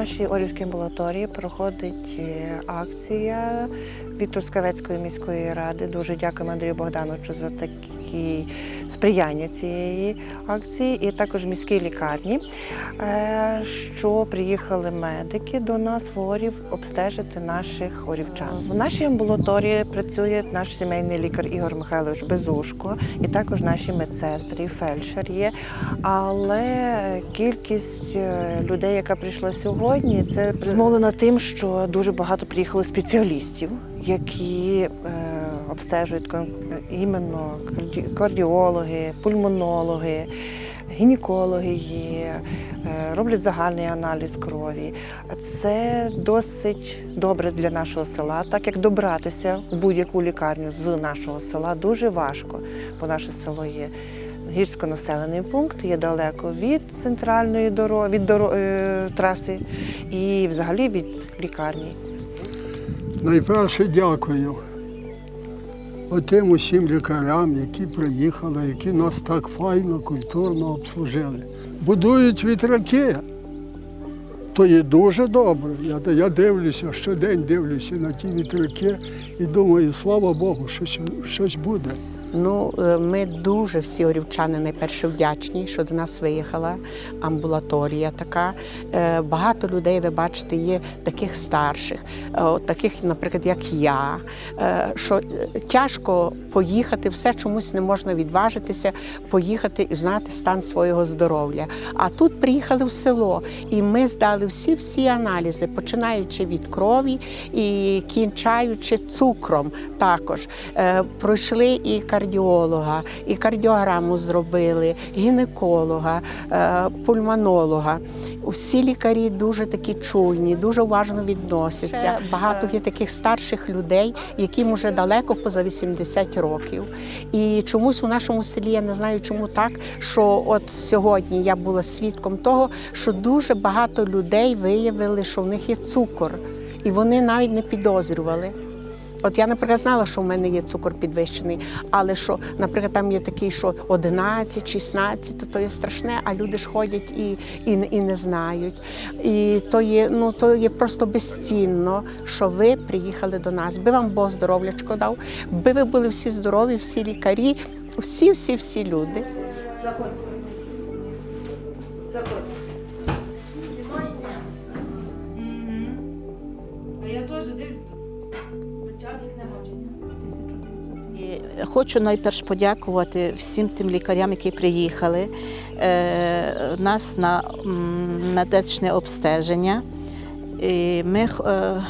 нашій Орівській амбулаторії проходить е, акція від Трускавецької міської ради. Дуже дякуємо Андрію Богдановичу за такі сприяння цієї акції, і також міській лікарні, е, що приїхали медики до нас в Орів обстежити наших орівчан. В нашій амбулаторії працює наш сімейний лікар Ігор Михайлович Безушко, і також наші медсестри, і фельдшер є. Але кількість е, людей, яка прийшла сьогодні, це змовлена тим, що дуже багато приїхало спеціалістів, які е, обстежують іменно карді- кардіологи, пульмонологи. Гінекологи є, е, роблять загальний аналіз крові. Це досить добре для нашого села, так як добратися в будь-яку лікарню з нашого села дуже важко, бо наше село є гірськонаселений пункт, є далеко від центральної дороги, від доро... е, траси і взагалі від лікарні. Найперше дякую отим усім лікарям, які приїхали, які нас так файно, культурно обслужили. Будують вітряки. То є дуже добре. Я, я дивлюся, щодень дивлюся на ті вітряки і думаю, слава Богу, щось, щось буде. Ну, е, ми дуже всі орівчани найперше вдячні, що до нас виїхала амбулаторія така. Е, Багато людей, ви бачите, є таких старших, е, таких, наприклад, як я, що тяжко поїхати, все чомусь не можна відважитися, поїхати і знати стан свого здоров'я. А тут приїхали в село, і ми здали всі-всі аналізи, починаючи від крові і кінчаючи цукром також. Пройшли і кардіолога, і кардіограму зробили, гінеколога, е, пульмонолога. Всі лікарі дуже такі чуйні, дуже уважно відносяться. Багато є таких старших людей, яким вже далеко поза 80 років. І чомусь у нашому селі я не знаю, чому так, що от сьогодні я була свідком того, що дуже багато людей виявили, що в них є цукор, і вони навіть не підозрювали. От я, наприклад, знала, що в мене є цукор підвищений, але що, наприклад, там є такий, що 11, 16, то, то є страшне, а люди ж ходять і, і, і не знають. І то є, ну, то є просто безцінно, що ви приїхали до нас. Би вам Бог здоров'ячко дав, би ви були всі здорові, всі лікарі, всі, всі, всі люди. А я теж дивлюсь. І Хочу найперш подякувати всім тим лікарям, які приїхали е, нас на медичне обстеження. І ми, е,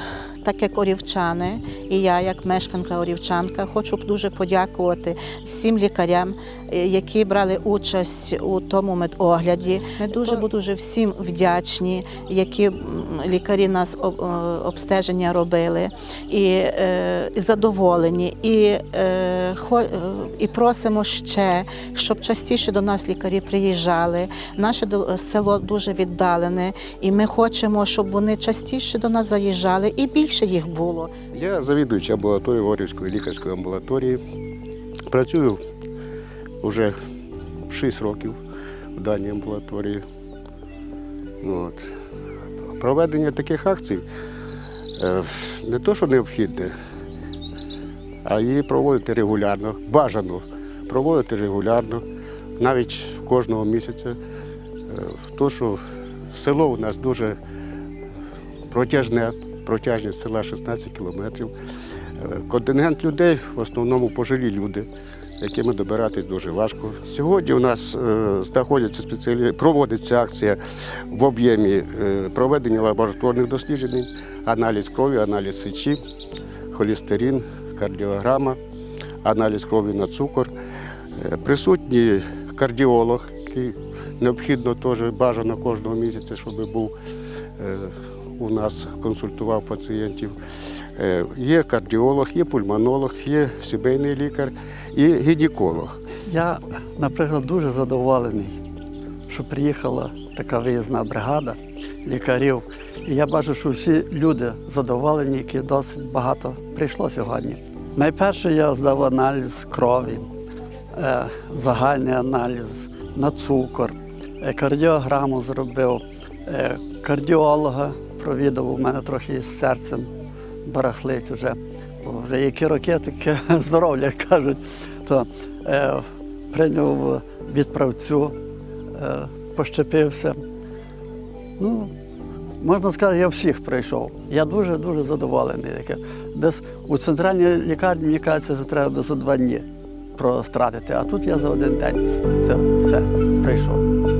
так як орівчани, і я, як мешканка орівчанка, хочу дуже подякувати всім лікарям, е, які брали участь у тому медогляді. Ми дуже дуже всім вдячні, які лікарі нас е, обстеження робили, і, е, задоволені. І, і просимо ще, щоб частіше до нас лікарі приїжджали. Наше село дуже віддалене, і ми хочемо, щоб вони частіше до нас заїжджали і більше їх було. Я завідуючий амбулаторії Горівської лікарської амбулаторії. Працюю вже 6 років в даній амбулаторії. От. Проведення таких акцій е, не то, що необхідне, а її проводити регулярно, бажано проводити регулярно, навіть кожного місяця. Е, То, що село у нас дуже протяжне, протяжність села 16 кілометрів. Е, Контингент людей в основному пожилі люди, якими добиратись дуже важко. Сьогодні у нас е, знаходяться спеціалі... проводиться акція в об'ємі е, проведення лабораторних досліджень, аналіз крові, аналіз сечі, холестерин, кардіограма, аналіз крові на цукор. Присутній кардіолог, який необхідно теж бажано кожного місяця, щоб був у нас консультував пацієнтів. Е, Є кардіолог, є пульмонолог, є сімейний лікар і гінеколог. Я, наприклад, дуже задоволений, що приїхала така виїзна бригада лікарів. І я бачу, що всі люди задоволені, які досить багато прийшло сьогодні. Найперше я здав аналіз крові, е, загальний аналіз на цукор, е, кардіограму зробив, кардіолога провідав, у мене трохи із серцем барахлить вже. Бо вже які роки таке здоров'я як кажуть. То е, прийняв відправцю, е, пощепився. Ну, можна сказати, я всіх пройшов. Я дуже-дуже задоволений. Десь у центральній лікарні, мені кажеться, що треба за два дні простратити, а тут я за один день це все прийшов.